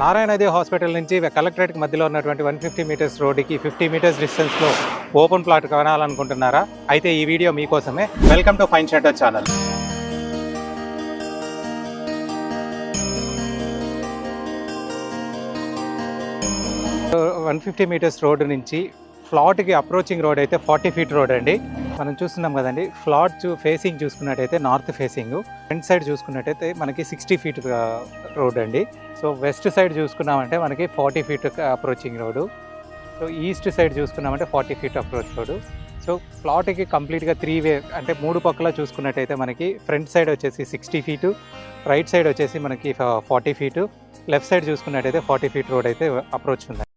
నారాయణది hospital నుంచి collectorate మధ్యలో ఉన్నటువంటి వన్ ఫిఫ్టీ మీటర్స్ రోడ్డుకి ఫిఫ్టీ మీటర్స్ డిస్టెన్స్లో ఓపెన్ ప్లాట్ కొనాలనుకుంటున్నారా? అయితే ఈ వీడియో మీకోసమే. Welcome to fine shelter channel. One fifty meters road నుంచి ఫ్లాట్కి అప్రోచింగ్ రోడ్ అయితే ఫార్టీ ఫీట్ రోడ్ అండి. మనం చూస్తున్నాం కదండి ఫ్లాట్ చూ ఫేసింగ్ చూసుకున్నట్టయితే నార్త్ ఫేసింగ్. ఫ్రంట్ సైడ్ చూసుకున్నట్టయితే మనకి సిక్స్టీ ఫీట్ రోడ్ అండి. సో వెస్ట్ సైడ్ చూసుకున్నామంటే మనకి forty feet approaching road. So east side చూసుకున్నామంటే forty feet approach road. So ప్లాట్కి కంప్లీట్గా త్రీ వే అంటే మూడు పక్కల చూసుకున్నట్టయితే మనకి ఫ్రంట్ సైడ్ వచ్చేసి సిక్స్టీ ఫీటు రైట్ సైడ్ వచ్చేసి మనకి ఫార్టీ ఫీటు లెఫ్ట్ సైడ్ చూసుకున్నట్టయితే ఫార్టీ ఫీట్ రోడ్ అయితే అప్రోచ్ ఉంది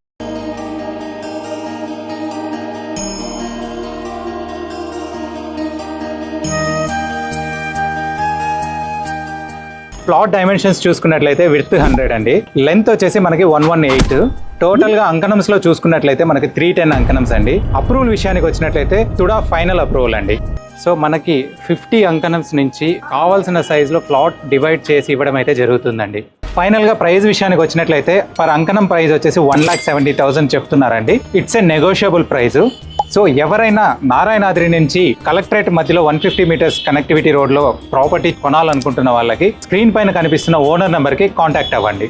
ప్లాట్ డైమెన్షన్స్ చూసుకున్నట్లయితే విడ్త్ హండ్రెడ్ అండి. లెంత్ వచ్చేసి మనకి వన్ వన్ ఎయిట్. టోటల్గా అంకనమ్స్లో చూసుకున్నట్లయితే మనకి త్రీ టెన్ అంకనమ్స్ అండి. అప్రూవల్ విషయానికి వచ్చినట్లయితే తుడా ఫైనల్ అప్రూవల్ అండి. సో మనకి ఫిఫ్టీ అంకనమ్స్ నుంచి కావాల్సిన సైజ్లో ప్లాట్ డివైడ్ చేసి ఇవ్వడం అయితే జరుగుతుందండి. ఫైనల్గా విషయానికి వచ్చినట్లయితే పర్ అంకనం ప్రైజ్ వచ్చేసి వన్ లాక్ సెవెంటీ థౌసండ్ చెప్తున్నారండి. It's a negotiable price so ఎవరైనా నారాయణాద్రి నుంచి కలెక్టరేట్ మధ్యలో వన్ ఫిఫ్టీ మీటర్స్ కనెక్టివిటీ రోడ్లో ప్రాపర్టీ కొనాలనుకుంటున్న వాళ్ళకి స్క్రీన్ పైన కనిపిస్తున్న ఓనర్ నెంబర్కి కాంటాక్ట్ అవ్వండి.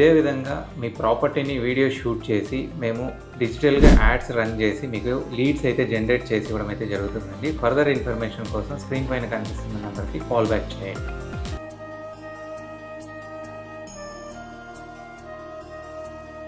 ఇదే విధంగా మీ ప్రాపర్టీని వీడియో షూట్ చేసి మేము డిజిటల్గా యాడ్స్ రన్ చేసి మీకు లీడ్స్ అయితే జనరేట్ చేసి ఇవ్వడం అయితే జరుగుతుందండి. ఫర్దర్ ఇన్ఫర్మేషన్ కోసం స్క్రీన్ పైన కనిపిస్తున్న నెంబర్కి కాల్ బ్యాక్ చేయండి.